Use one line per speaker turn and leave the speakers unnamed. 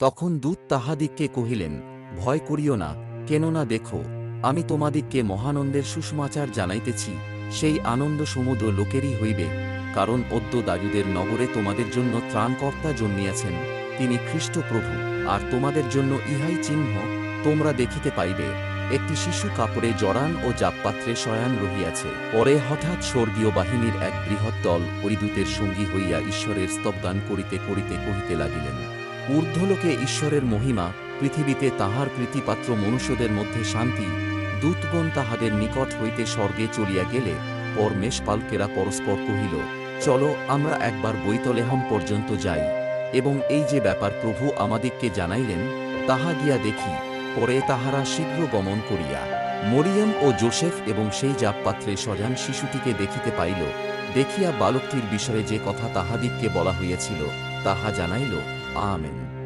তখন দূত তাহাদিগকে কহিলেন, ভয় করিও না, কেননা দেখো, আমি তোমাদিগকে মহানন্দের সুষমাচার জানাইতেছি, সেই আনন্দ সমুদ্র লোকেরই হইবে, কারণ অদ্য দায়ুদের নগরে তোমাদের জন্য ত্রাণকর্তা জন্মিয়াছেন, তিনি খ্রিস্ট প্রভু, আর তোমাদের জন্য ইহাই চিহ্ন, তোমরা দেখিতে পাইবে, একটি শিশু কাপড়ে জড়ান ও জাপপাত্রে শয়ান রহিয়াছে, পরে হঠাৎ স্বর্গীয় বাহিনীর এক বৃহৎ দল ওই দূতের সঙ্গী হইয়া ঈশ্বরের স্তবদান করিতে করিতে কহিতে লাগিলেন ঊর্ধ্বলোকে ঈশ্বরের মহিমা, পৃথিবীতে তাহার প্রীতিপাত্র মনুষ্যদের মধ্যে শান্তি, দূতগণ তাহাদের নিকট হইতে স্বর্গে চলিয়া গেলে পর মেষপালকেরা পরস্পর কহিল, চলো আমরা একবার বৈতলেহম পর্যন্ত যাই। এবং এই যে ব্যাপার প্রভু আমাদিগকে জানাইলেন, তাহা গিয়া দেখি, পরে তাহারা শীঘ্র গমন করিয়া মরিয়ম ও জোসেফ এবং সেই জাপপাত্রে সজান শিশুটিকে দেখিতে পাইল, দেখিয়া বালকটির বিষয়ে যে কথা তাহাদিগকে বলা হইয়াছিল, তাহা জানাইল Amen.